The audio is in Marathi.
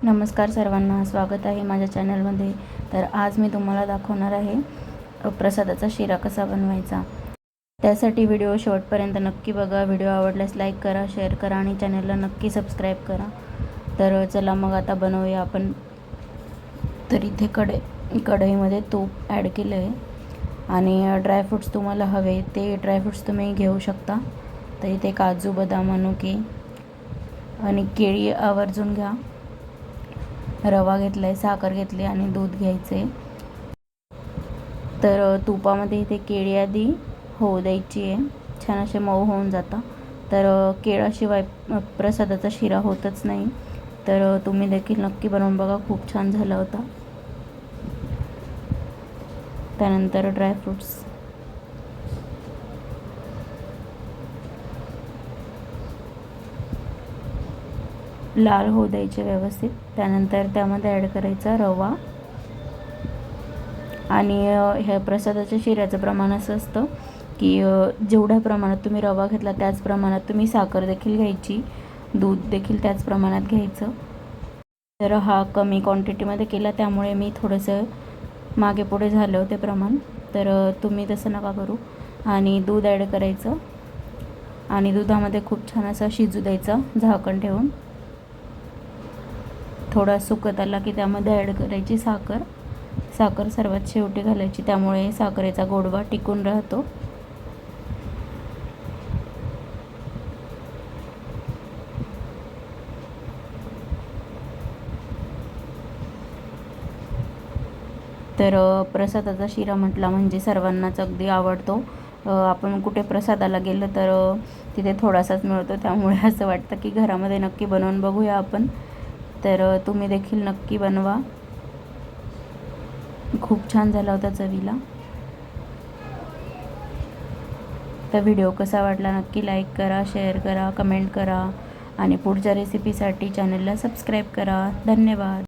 नमस्कार सर्वांना स्वागत आहे माझ्या चॅनलमध्ये. तर आज मी तुम्हाला दाखवणार आहे प्रसादाचा शिरा कसा बनवायचा. त्यासाठी व्हिडिओ शेवटपर्यंत नक्की बघा. व्हिडिओ आवडल्यास लाईक करा शेअर करा आणि चॅनलला नक्की सबस्क्राईब करा. तर चला मग आता बनवूया आपण. तर इथे कडे कढईमध्ये तूप ॲड केलं आहे. आणि ड्रायफ्रूट्स तुम्हाला हवे ते ड्रायफ्रूट्स तुम्ही घेऊ शकता. तर इथे काजू बदाम मनुके आणि केळी आवर्जून घ्या. रवा घेतला आहे साखर घेतली आणि दूध घ्यायचे तर तुपामध्ये इथे केळी आधी होऊ द्यायची आहे. छान असे मऊ होऊन जातं. तर केळाशिवाय प्रसादाचा शिरा होतच नाही. तर तुम्ही देखील नक्की बनवून बघा. खूप छान झाला होता. त्यानंतर ड्रायफ्रूट्स. लाल होऊ द्यायचे व्यवस्थित. त्यानंतर त्यामध्ये ॲड करायचा रवा. आणि ह्या प्रसादाच्या शिऱ्याचं प्रमाण असं असतं की जेवढ्या प्रमाणात तुम्ही रवा घेतला त्याच प्रमाणात तुम्ही साखर देखील घ्यायची. दूध देखील त्याच प्रमाणात घ्यायचं. तर हा कमी क्वांटिटीमध्ये केला त्यामुळे मी थोडंसं मागे पुढे झालं ते प्रमाण. तर तुम्ही तसं नका करू. आणि दूध ॲड करायचं. आणि दुधामध्ये खूप छान असं शिजू द्यायचं झाकण ठेवून. थोडा सुकत आला की त्यामध्ये ॲड करायची साखर. साखर सर्वात शेवटी घालायची त्यामुळे साखरेचा गोडवा टिकून राहतो. तर प्रसादाचा शिरा म्हटला म्हणजे सर्वांनाच अगदी आवडतो. आपण कुठे प्रसादाला गेलं तर तिथे थोडासाच मिळतो. त्यामुळे असं वाटतं की घरामध्ये नक्की बनवून बघूया आपण. तर तुम्ही देखील नक्की बनवा. खूप छान झाला होता चवीला. तर व्हिडिओ कसा वाटला नक्की लाईक करा शेअर करा कमेंट करा आणि पुढच्या रेसिपीसाठी चॅनलला सबस्क्राईब करा. धन्यवाद.